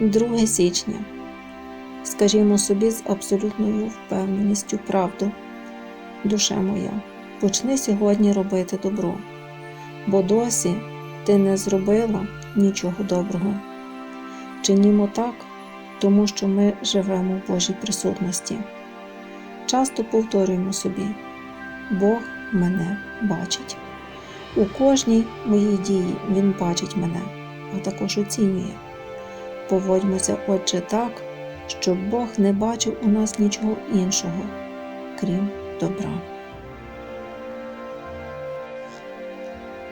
2 січня. Скажімо собі з абсолютною впевненістю правду. Душе моя, почни сьогодні робити добро, бо досі ти не зробила нічого доброго. Чинімо так, тому що ми живемо в Божій присутності. Часто повторюємо собі: Бог мене бачить. У кожній моїй дії Він бачить мене, а також оцінює. Поводьмося, отже, так, щоб Бог не бачив у нас нічого іншого, крім добра.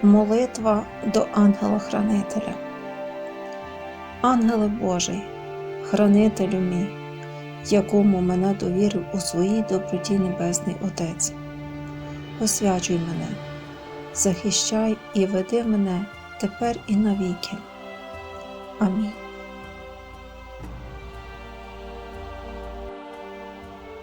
Молитва до ангела-хранителя. Ангеле Божий, хранителю мій, якому мене довірив у своїй доброті Небесний Отець. Освячуй мене, захищай і веди мене тепер і навіки. Амінь.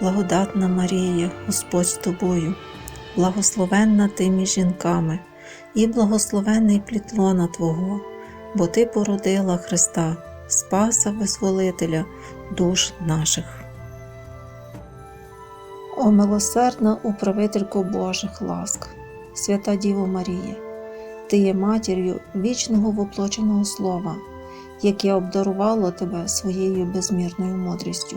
благодатна Марія, Господь з тобою, благословенна ти між жінками, і благословенний плітлона Твого, бо Ти породила Христа, Спаса Визволителя душ наших. О милосердна управителько Божих ласк, свята Діво Марія, Ти є матір'ю вічного воплоченого Слова, яке обдарувало тебе своєю безмірною мудрістю.